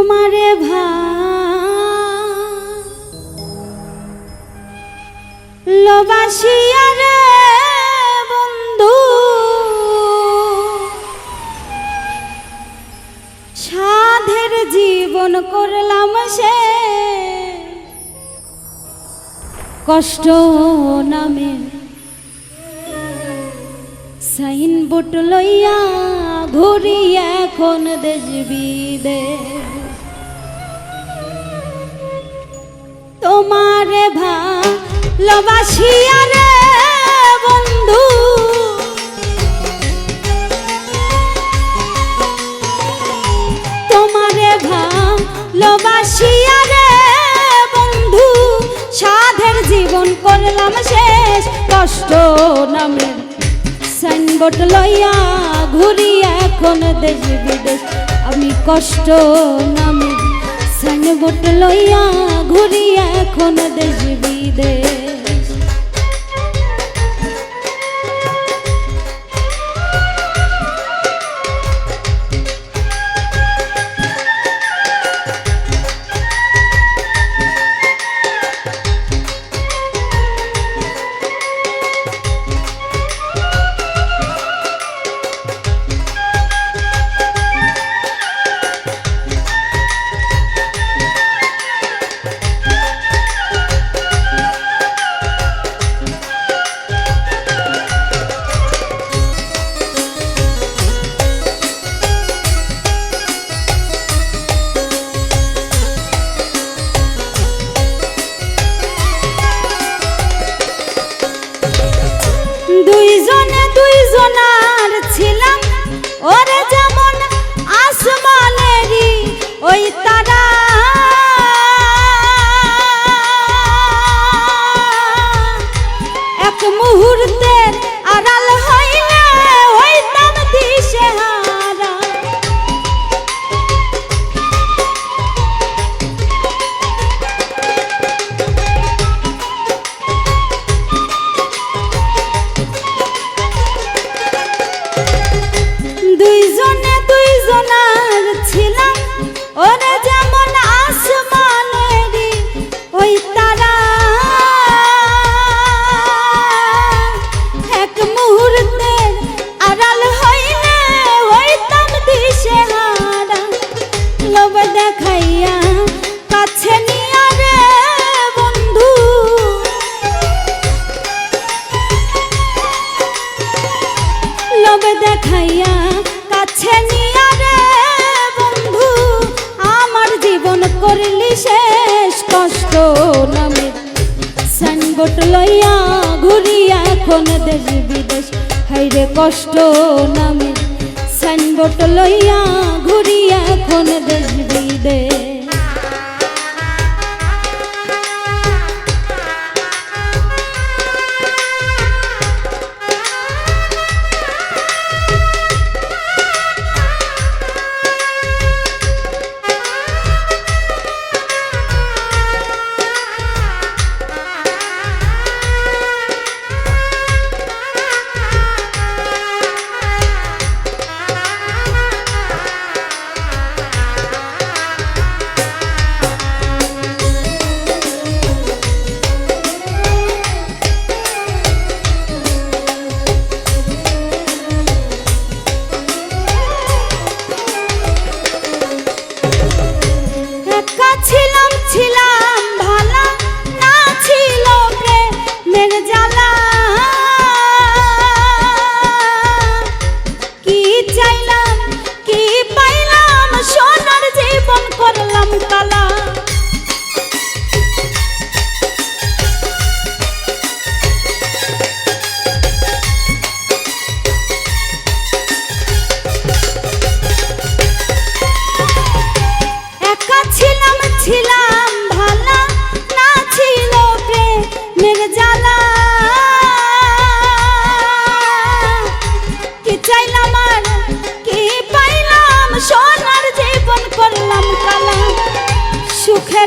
তোমারে ভালোবাসিয়া রে বন্ধু। সাধের জীবন করলাম সে। কষ্ট নামে সাইন বোট লইয়া ঘুরি এখন দেশ বিদেশ। তোমারে ভালোবাসিয়া রে বন্ধু। তোমারে ভালোবাসিয়া রে বন্ধু। সাধের জীবন করলাম শেষ, কষ্ট নামের সাইনবোর্ড লইয়া ঘুরি এখন দেশ বিদেশ। আমি কষ্ট নামে সাইনবোর্ড লইয়া ঘুরি এখন দেশ বিদেশ। সাইনবোর্ড লইয়া ঘুরি এখন দেশ বিদেশ। হাইরে কষ্ট নামে। সাইনবোর্ড লইয়া ঘুরি এখন দেশ বিদেশ।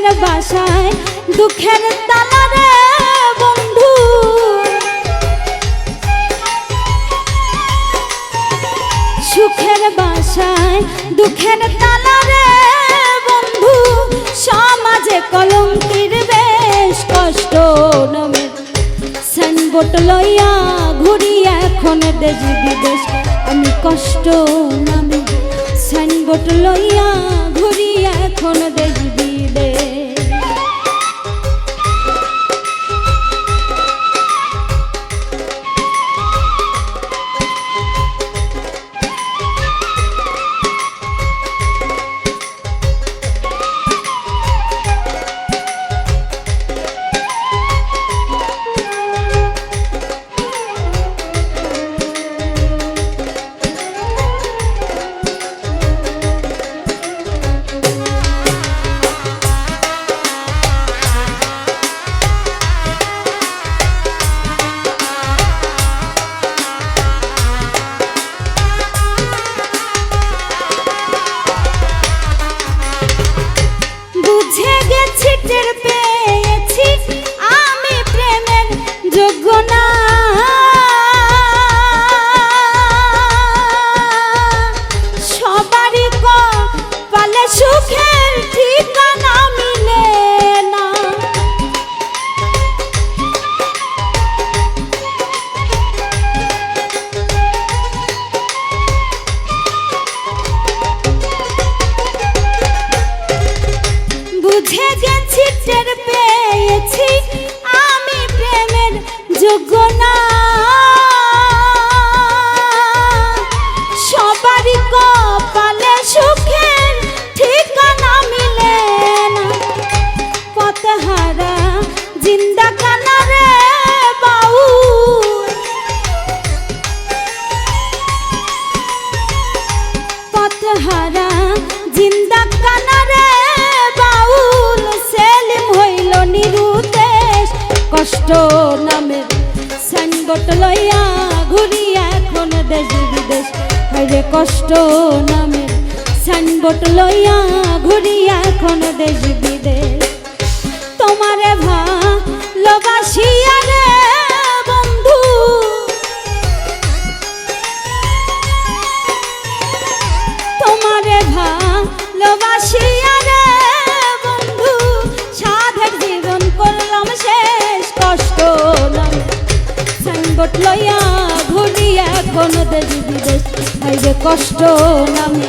সুখের বাসায়, দুঃখের তালা বন্ধু। সুখের বাসায়, দুঃখের তালা বন্ধু। সমাজে কলঙ্কির বেশ কষ্ট নামে। সাইনবোর্ড লইয়া ঘুরি এখন দেশ বিদেশ, আমি কষ্ট নামে। সাইনবোর্ড লইয়া ঘুরি এখন দেশ বিদেশ জিন্দা কানারে বাউল সেলিম হইল নিরুদেশ কষ্ট নামের সাইনবোর্ড লইয়া ঘুরি এখন দেশ বিদেশ। হইরে কষ্ট নামের সাইনবোর্ড লইয়া ঘুরি এখন দেশ বিদেশ। তোমারে ভালোবাসিয়া রে ভালোবাসিয়া রে বন্ধু, সাধের কষ্ট সাইনবোর্ড কষ্ট নামে।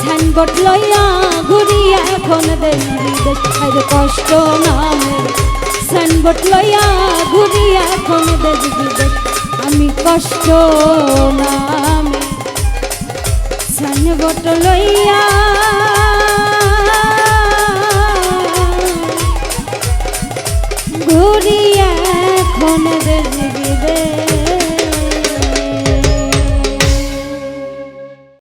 সাইনবোর্ড লইয়া ঘুরি এখন দেশ হাইরে কষ্ট নামে। সাইনবোর্ড লইয়া ঘুরি এখন দেশ আমি কষ্ট নামে। সাইনবোর্ড লইয়া ঘুরি এখন দেবে